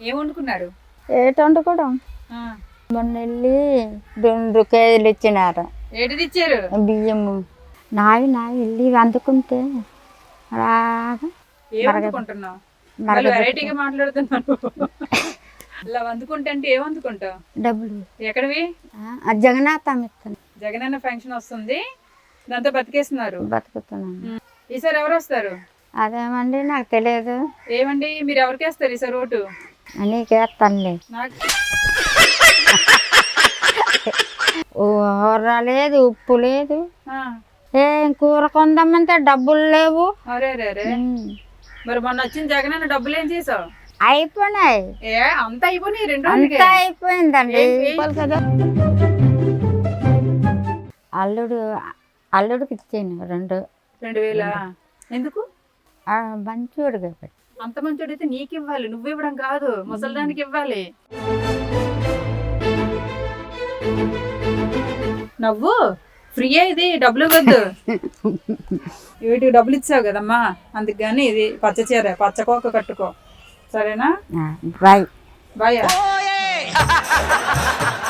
ఏం వండుకున్నారు? ఏటి వండుకోవడం. మొన్న వెళ్ళి రెండు కేజీలు ఇచ్చినారు. ఏటిది ఇచ్చారు? బియ్యము నావి నావి వెళ్ళి అందుకుంటే వెరైటీగా మాట్లాడుతున్నాను ఇలా అంటే ఏం డబ్బులు. ఎక్కడివి? ఆ, జగన్నాథం ఇస్తాను జగనన్న ఫంక్షన్ వస్తుంది. దాంతో బతికేస్తున్నారు. బతుకుతున్నాను. ఈసారి ఎవరు వస్తారు? అదేమండి నాకు తెలియదు. ఏమండి? మీరు ఎవరికి వేస్తారు ఈసారి ఓటు? నీకేస్తానులే నాకు ఊర లేదు ఉప్పు లేదు. ఏం కూర కొందామంటే డబ్బులు లేవు. మరి మొన్న వచ్చిన జగనన్న డబ్బులు ఏం చేసావు? అయిపోయినాయి. అంత అయిపోయి రెండు అంతా అయిపోయిందండి. కదా. అల్లుడు అల్లుడికి ఇచ్చాను రెండు. రెండు వేల? ఎందుకు? మంచోడు కాబట్టి అంత మంచోడైతే నీకు ఇవ్వాలి నువ్వు ఇవ్వడం కాదు. ముసలిదానికి ఇవ్వాలి. నవ్వు. ఫ్రీ ఇది. డబ్బులు వద్దు వీటికి డబ్బులు ఇచ్చావు కదమ్మా. అందుకు కానీ ఇది పచ్చ చీర. పచ్చకోక కట్టుకో. సరేనా? బాయ్. బాయ్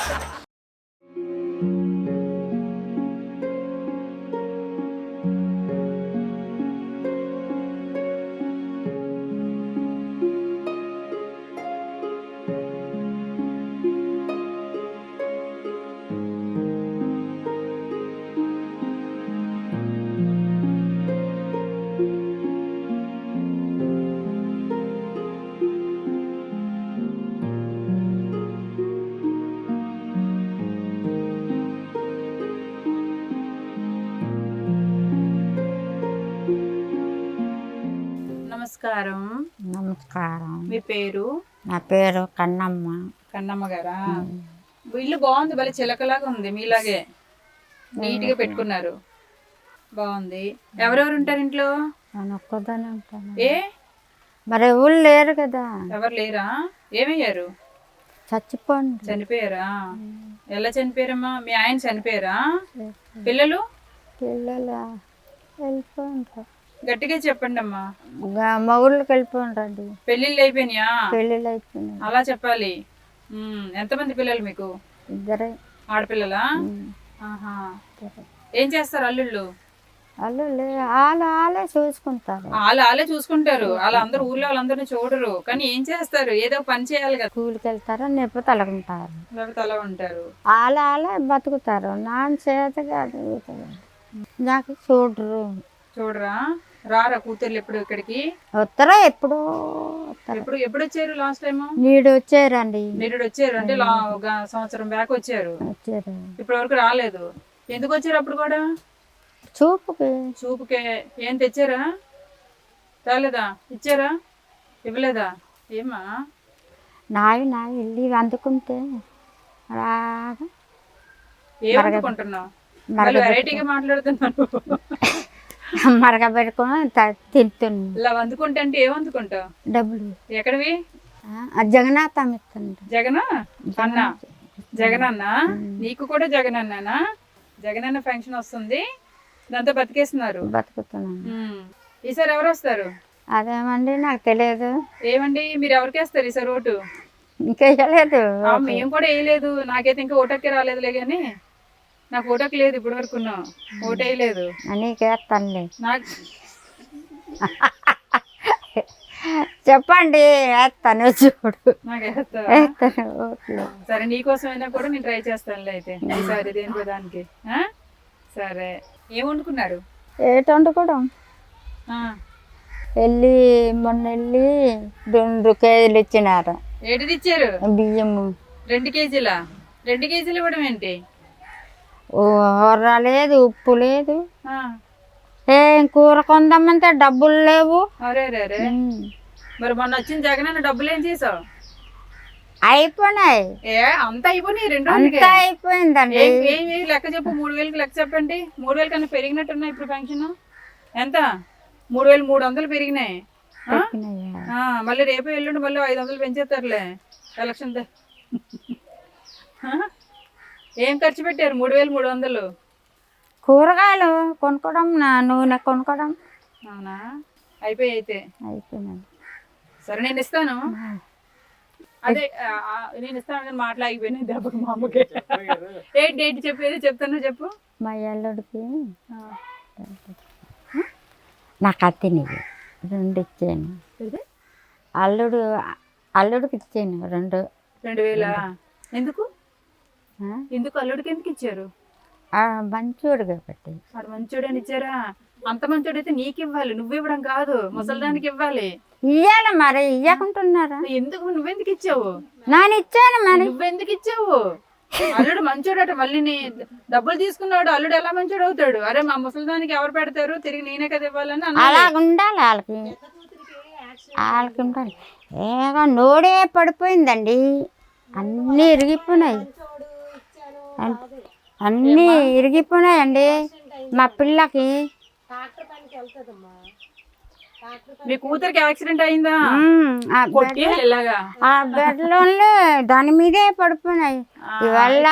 నమస్కారం నమస్కారం. మీ పేరు? నా పేరు కన్నమ్మ. కన్నమ్మ గారా? ఇల్లు బాగుంది భలే చిలకలాగా ఉంది మీలాగే. నీట్గా పెట్టుకున్నారు. బాగుంది. ఎవరెవరు ఉంటారు ఇంట్లో? నేను ఒక్కదానే ఉంటాను. ఏ? మరి ఎవరు లేరు కదా. ఎవరు లేరా? ఏమయ్యారు? చచ్చిపోండి చనిపోయారా? ఎలా చనిపోయారమ్మా? మీ ఆయన చనిపోయారా? పిల్లలు? పిల్లలు వెళ్ళిపోండ్రు గట్టిగా చెప్పండి అమ్మా. మగుళ్ళకి వెళ్ళిపోండి పెళ్ళిళ్ళు అయిపోయినాయా? పెళ్ళిళ్ళు అయిపోయినాయి. అలా చెప్పాలి. ఎంతమంది పిల్లలు మీకు? ఇద్దరే. ఆడపిల్లలా. ఏం చేస్తారు అల్లుళ్ళు? లే వాళ్ళు వాళ్ళే చూసుకుంటారు. వాళ్ళు వాళ్ళే చూసుకుంటారు. వాళ్ళందరూ ఊర్లో వాళ్ళందరినీ చూడరు. కానీ ఏం చేస్తారు? ఏదో పని చేయాలి కదా. కూలికి వెళ్తారు నెప్ప తలకుంటారు లేకపోతే అలా ఉంటారు. వాళ్ళ వాళ్ళే బతుకుతారు. నాన్న చేత. నాకు చూడరు. చూడరా? రారా కూతుర్లు ఎప్పుడు ఇక్కడికి? వస్తారా? ఎప్పుడు ఎప్పుడు ఎప్పుడు వచ్చారు లాస్ట్ టైం నీడు వచ్చారండి నిరుడు వచ్చారు అంటే ఒక సంవత్సరం బ్యాక్ వచ్చారు. వచ్చారు. ఇప్పటి వరకు రాలేదు. ఎందుకు వచ్చారు అప్పుడు కూడా? చూపుకి. చూపుకే. ఏం తెచ్చారా? రాలేదా? ఇచ్చారా? ఇవ్వలేదా? ఏమా నావి నావి వెళ్ళి అందుకుంటే అనుకుంటున్నావు మళ్ళీ వెరైటీగా మాట్లాడుతున్నాను మరగబెట్టుకొని త- తింటున్నాను ఇలా వందుకుంటే అంటే ఏం వందుకుంటావు డబ్బులు. ఎక్కడివి? జగన్నాథం జగన్? అన్న. జగన్ అన్న నీకు కూడా జగన్ అన్న ఫంక్షన్ వస్తుంది. దాంతో బతికేస్తున్నారు. బతుకుతున్నాను. ఉమ్. ఈసారి ఎవరు వస్తారు? అదేమండి నాకు తెలియదు. ఏమండి? మీరు ఎవరికి వేస్తారు ఈసారి ఓటు? ఇంకేయలేదు. ఆ, మేము కూడా వేయలేదు. నాకైతే ఇంకా ఓటక్కి రాలేదులే కానీ నాకు ఓటక్ లేదు ఇప్పటి వరకు ఓటు వేయలేదు నీకేస్తానులే నాకు చెప్పండి వేస్తాను చూడు? వేస్తాను సరే నీకోసమైనా కూడా నేను ట్రై చేస్తానులే అయితే. ఈసారి దేనికో దానికి. ఆ? సరే. ఏం వండుకున్నారు? ఏటి వండుకోవడం. వెళ్ళి మొన్న వెళ్ళి రెండు కేజీలు ఇచ్చినారు. ఏటిది ఇచ్చారు? బియ్యము. రెండు కేజీలా? రెండు కేజీలు ఇవ్వడం ఏంటి? ఊర లేదు ఉప్పు లేదు. ఏం కూర కొందామంటే డబ్బులు లేవు. మరి మొన్న వచ్చిన జగన్ అన్న డబ్బులు ఏం చేసావు? అయిపోయినాయి. ఏ అంత అయిపోయి రెండు అంతా అయిపోయిందండి. లెక్క చెప్పు మూడు వేలకి లెక్క చెప్పండి. మూడు వేలు కన్నా పెరిగినట్టున్నాయి ఇప్పుడు పెన్షన్? ఎంత? మూడు వేలు మూడు వందలు పెరిగినాయి. మళ్ళీ రేపు ఎల్లుండి మళ్ళీ ఐదు వందలు పెంచేస్తారులే. ఎలక్షన్ ద- ఆ? ఏం ఖర్చు పెట్టారు? మూడు వేలు మూడు వందలు. కూరగాయలు కొనుక్కోవడం నా నూనె కొనుక్కోవడం. అవునా? అయిపోయి అయితే. అయిపోయినది సరే నేను ఇస్తాను. అదే ఆ, నేను ఇస్తాను కానీ మాట్లాగిపోయినాయి దెబ్బకి మా అమ్మకి. ఏ డేట్ చెప్పేది? చెప్తాను చెప్పు. మా అల్లుడికి ఆ, నాకు అత్తినివి రెండు ఇచ్చాను? అల్లుడు అల్లుడికి ఇచ్చాను రెండు. రెండు వేల? ఎందుకు? ఎందుకు అల్లుడికి ఎందుకు ఇచ్చారు? ఆ, మంచోడు కాబట్టి వాడు మంచోడని ఇచ్చారా? అంత మంచోడైతే నీకు ఇవ్వాలి నువ్వు ఇవ్వడం కాదు ముసలిదానికి ఇవ్వాలి. ఇయ్యాల మరి ఇయ్యకుంటున్నారా? ఎందుకు నువ్వెందుకు ఇచ్చావు? నేను ఇచ్చాను మరి. నువ్వెందుకు ఇచ్చావు? అల్లుడు మంచోడట మళ్ళీ నీ డబ్బులు తీసుకున్నాడు అల్లుడు ఎలా మంచోడు అవుతాడు? అరే మా ముసలిదానికి ఎవరు పెడతారు? తిరిగి నేనే కదా ఇవ్వాలని అలాగ ఉండాలి వాళ్ళకి. వాళ్ళకి ఉండాలి. ఏగా నోడే పడిపోయిందండి. అన్నీ ఇరిగిపోయినాయి. అన్- అన్నీ ఇరిగిపోయినాయండి. మా పిల్లకి. మీ కూతురికి యాక్సిడెంట్ అయిందా? ఆ బెడ్లోనే దాని మీదే పడిపోయినాయి. ఇవల్ల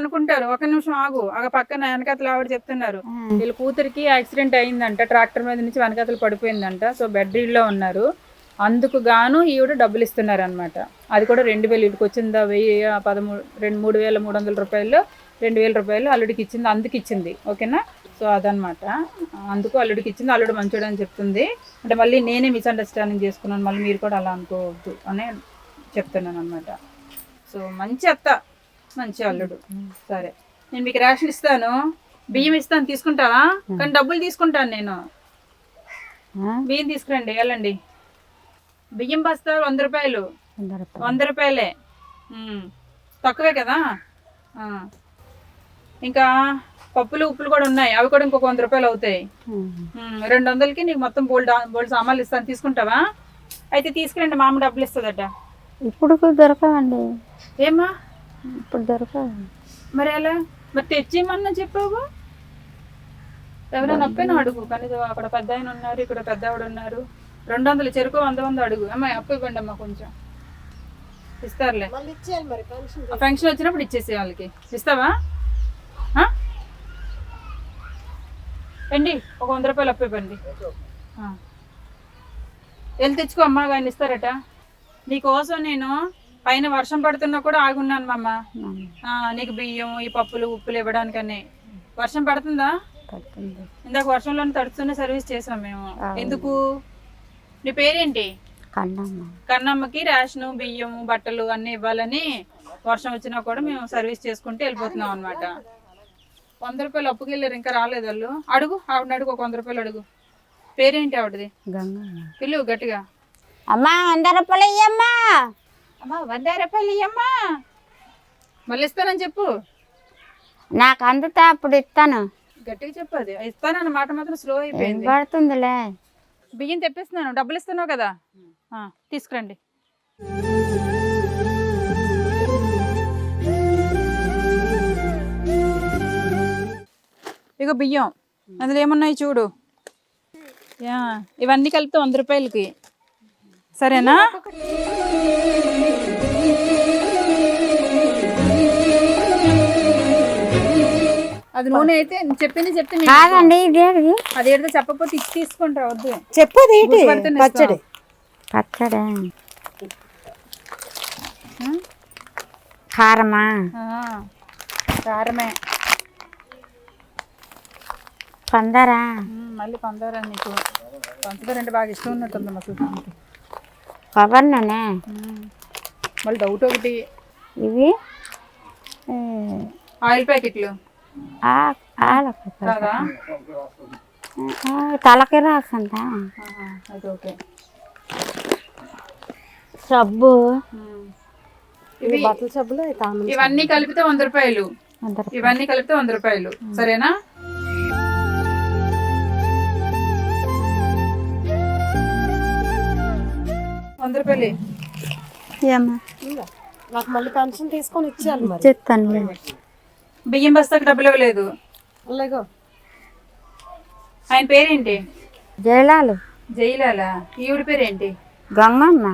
అనుకుంటారు. ఒక నిమిషం ఆగు. ఆగ పక్కన వెనకతలు ఆవిడ చెప్తున్నారు. వీళ్ళ కూతురికి యాక్సిడెంట్ అయిందంట. ట్రాక్టర్ మీద నుంచి వెనకతలు పడిపోయిందంట. సో బెడ్లో ఉన్నారు. అందుకు గాను ఈవిడ డబ్బులు ఇస్తున్నారు అనమాట అది కూడా రెండు వేలు వీడికి వచ్చిందా వెయ్యి పదమూడు రెండు మూడు వేల మూడు వందల రూపాయలు రెండు వేల రూపాయలు అల్లుడికి ఇచ్చింది అందుకు ఇచ్చింది ఓకేనా? సో అదనమాట అందుకు అల్లుడికి ఇచ్చింది అల్లుడు మంచోడు అని చెప్తుంది. అంటే మళ్ళీ నేనే మిస్అండర్స్టాండింగ్ చేసుకున్నాను మళ్ళీ మీరు కూడా అలా అనుకోవద్దు అని చెప్తున్నాను అనమాట సో మంచి అత్త మంచి అల్లుడు. సరే. నేను మీకు రేషన్ ఇస్తాను. బియ్యం ఇస్తాను తీసుకుంటావా? కానీ డబ్బులు తీసుకుంటాను నేను. బియ్యం తీసుకురండి వెళ్ళండి. బియ్యం బస్తా వంద రూపాయలు. వంద రూపాయలు. తక్కువే కదా. ఇంకా పప్పులు ఉప్పులు కూడా ఉన్నాయి. అవి కూడా ఇంకొక వంద రూపాయలు అవుతాయి. రెండు వందలకి నీకు మొత్తం బోల్డ్ బోల్డ్ సామాన్లు ఇస్తాను. తీసుకుంటావా? అయితే తీసుకురండి మా అమ్మ డబ్బులు ఇస్తుందట. ఇప్పుడు దొరకవండి. ఏమా ఇప్పుడు దొరకవు. మరి ఎలా? మరి తెచ్చేయమన్నా చెప్పావు? ఎవరైనా అప్పైనా అడుగు. కానీ అక్కడ పెద్ద ఆయన ఉన్నారు ఇక్కడ పెద్ద ఆవిడ ఉన్నారు. రెండు వందలు చెరుకు వంద వంద అడుగు. అమ్మాయి అప్పు ఇవ్వండి అమ్మా కొంచెం. ఇస్తారులే. ఫంక్షన్ వచ్చినప్పుడు ఇచ్చేసే వాళ్ళకి. ఇస్తావా? రండి ఒక వంద రూపాయలు అప్పు ఇవ్వండి. ఆ. వెళ్ళి తెచ్చుకో అమ్మా ఆయన ఇస్తారట. నీకోసం నేను పైన వర్షం పడుతున్నా కూడా ఆగున్నాను మమ్మ ఆ, నీకు బియ్యం ఈ పప్పులు ఉప్పులు ఇవ్వడానికని. వర్షం పడుతుందా? పడుతుంది. ఇందాక వర్షంలోనే తడుస్తూనే సర్వీస్ చేసాం మేము. ఎందుకు? నీ పేరేంటి? కన్నమ్మకి రేషను బియ్యం బట్టలు అన్ని ఇవ్వాలని వర్షం వచ్చినా కూడా మేము సర్వీస్ చేసుకుంటూ వెళ్ళిపోతున్నాం అనమాట వంద రూపాయలు అప్పుకి వెళ్ళారు ఇంకా రాలేదు వాళ్ళు. అడుగు ఆవిడని అడుగు ఒక వంద రూపాయలు అడుగు. పేరేంటి ఆవిడది? గంగమ్మ పిలువు గట్టిగా. అమ్మా వంద రూపాయలు ఇయ్యమ్మా. అమ్మా వంద రూపాయలు ఇయ్యమ్మా. మళ్ళీ ఇస్తానని చెప్పు. నాకు అందుతా అప్పుడు ఇస్తాను. గట్టిగా చెప్పు అది. ఇస్తానన్న మాట మాత్రం స్లో అయిపోయింది. పడుతుందిలే? బియ్యం తెప్పిస్తున్నాను. డబ్బులు ఇస్తున్నావు కదా? తీసుకురండి. ఇగో బియ్యం. అందులో ఏమున్నాయి చూడు? యా ఇవన్నీ కలిపితే వంద రూపాయలకి. సరేనా? అది నూనె అయితే చెప్పింది చెప్తే కాదండి ఇదేది అదేదో చెప్పకపోతే ఇచ్చి తీసుకుంటా వద్దు. చెప్పది ఏంటి? పచ్చడి. పచ్చడే. కారమా? కారమే. పందరా? మళ్ళీ పందారా నీకు? పంచదార అంటే బాగా ఇష్టం ఉన్నట్టుంది మా సుల్తాన్కి. కొబ్బరి నూనె. మళ్ళీ డౌట్ ఒకటి. ఇవి? ఆయిల్ ప్యాకెట్లు. తలకి రాసంట సబ్బు. ఇవి బట్టల సబ్బులు ఇవన్నీ కలిపితే వంద రూపాయలు. ఇవన్నీ కలిపితే వంద రూపాయలు. సరేనా? వంద రూపాయలు. నాకు మళ్ళీ పెన్షన్ తీసుకొని ఇచ్చేయాలి మరి. చెప్తాను బియ్యం బస్తాకు డబ్బులు ఇవ్వలేదు. ఆయన పేరేంటి? జైలాలు జైలాల ఈవిడ పేరేంటి? గంగమ్మ.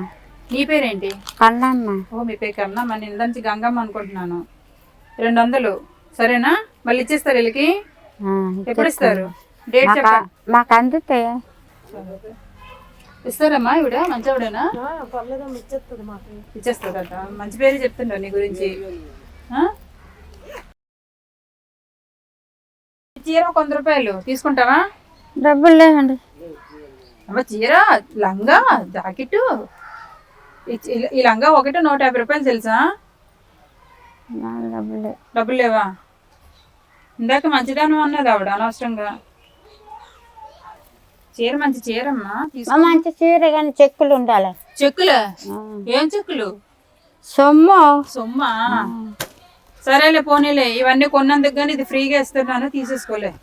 నీ పేరేంటి? కన్నమ్మ. ఓ మీ పేరు కన్నా నేను నుంచి గంగమ్మ అనుకుంటున్నాను. రెండు వందలు సరేనా? మళ్ళీ ఇచ్చేస్తారు వీళ్ళకి? ఎప్పుడు ఇస్తారు? డేట్ మాకు చెప్పండి. మాకు అందుతాయి. ఇస్తారమ్మా ఇవిడ మంచివాడేనా ఇచ్చేస్తుంది ఇచ్చేస్తాడట మంచి పేరు చెప్తుండ నీ గురించి. చీర ఒక వంద రూపాయలు. తీసుకుంటావా? డబ్బులు లేవండి. అమ్మ చీర లంగా జాకెట్ ఈ లంగా ఒకటి నూట యాభై రూపాయలు తెలుసా? డబ్బులు లేవు. ఇందాక మంచిదానం అన్నది ఆవిడ అనవసరంగా. చీర మంచి చీరమ్మా తీసుకో. మా మంచి చీర కానీ చెక్కులు ఉండాలి. చెక్కులు. ఏం చెక్కులు? సొమ్ము. సొమ్మా? సరేలే పోనీలే. ఇవన్నీ కొన్నందుకు కానీ ఇది ఫ్రీగా ఇస్తున్నాను తీసేసుకోలే.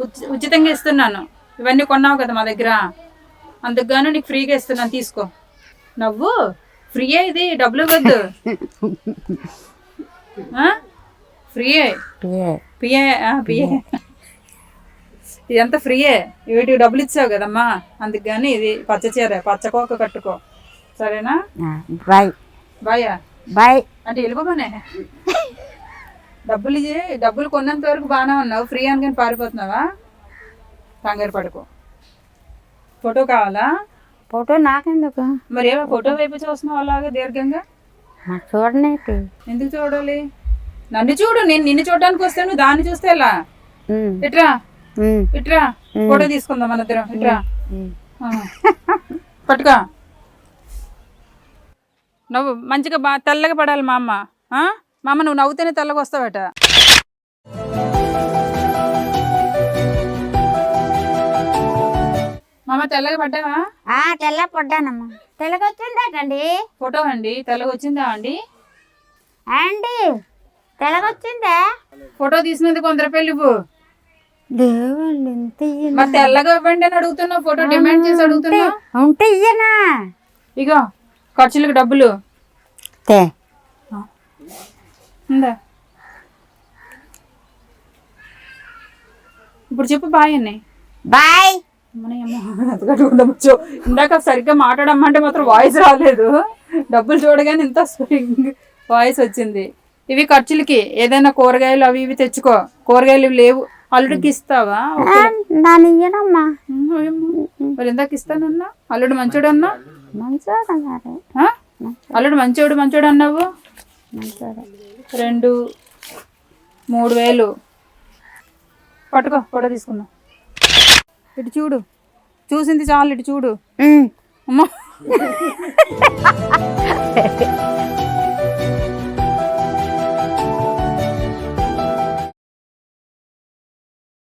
ఉచి- ఉచితంగా ఇస్తున్నాను. ఇవన్నీ కొన్నావు కదా మా దగ్గర. అందుకు గాను నీకు ఫ్రీగా ఇస్తున్నాను తీసుకో. నవ్వు ఫ్రీయే ఇది డబ్బులు ఇవ్వద్దు. ఆ? ఫ్రీయే. పిఏ పిఏ. ఇదంతా ఫ్రీయే. వీటికి డబ్బులు ఇచ్చావు కదమ్మా. అందుకు కానీ ఇది పచ్చ చీర పచ్చకోక కట్టుకో. సరేనా? బాయ్. బాయా. బాయ్. అంటే వెళ్ళిపోమనే. డబ్బులు ఇచ్చి డబ్బులు కొన్నంత వరకు బాగానే ఉన్నావు. ఫ్రీ అనుకుని పారిపోతున్నావా? కంగారు పడుకో. ఫోటో కావాలా? ఫోటో నాకెందుకు? మరి ఏమో ఫోటో వైపు చూస్తున్నావు అలాగా దీర్ఘంగా? మా చూడనేటి ఎందుకు చూడాలి? నన్ను చూడు నేను నిన్ను చూడడానికి వస్తే నువ్వు దాన్ని చూస్తే ఎలా? ఇట్రా. ఇట్రా. ఫోటో తీసుకుందాం మన ఇద్దరం. ఇట్రా. పట్టుకో. నువ్వు. మంచిగా బా తెల్లగా పడాలి మా అమ్మ. ఆ? మా అమ్మ నువ్వు నవ్వుతేనే తెల్లగా వస్తావట. తెల్లగా పడ్డావా? ఆ తెల్ల పడ్డానమ్మా. తెల్లగొచ్చిందటండి ఫోటో అండి. తెల్లగా వచ్చిందా అండి? ఫోటో తీసినందుకు వంద రూపాయలు ఇవ్వు. దేవుళ్ళు ఇంత ఇయ్యనా? మరి తెల్లగా ఇవ్వండి అని అడుగుతున్నావు. ఫోటో డిమాండ్ చేసి అడుగుతున్నావు. ఉంటే ఇయ్యనా? ఇగో ఖర్చులకు డబ్బులు? తే. ఉందా? ఇప్పుడు చెప్పు బాయ్ అన్నయ్య. బాయ్. ఇందాక సరిగ్గా మాట్లాడమంటే మాత్రం వాయిస్ రాలేదు. డబ్బులు చూడగానే ఇంత వాయిస్ వచ్చింది. ఇవి ఖర్చులకి ఏదైనా కూరగాయలు అవి ఇవి తెచ్చుకో. కూరగాయలు ఇవి లేవు. అల్లుడికి ఇస్తావా. మరి ఇందాక ఇస్తానన్నా? అల్లుడు మంచోడు అల్లుడు మంచోడు మంచోడు అన్నావు? రెండు మూడు వేలు. పట్టుకో ఫోటో తీసుకుందాం. ఇటు చూడు. చూసింది చాలు ఇటు చూడు. అమ్మా.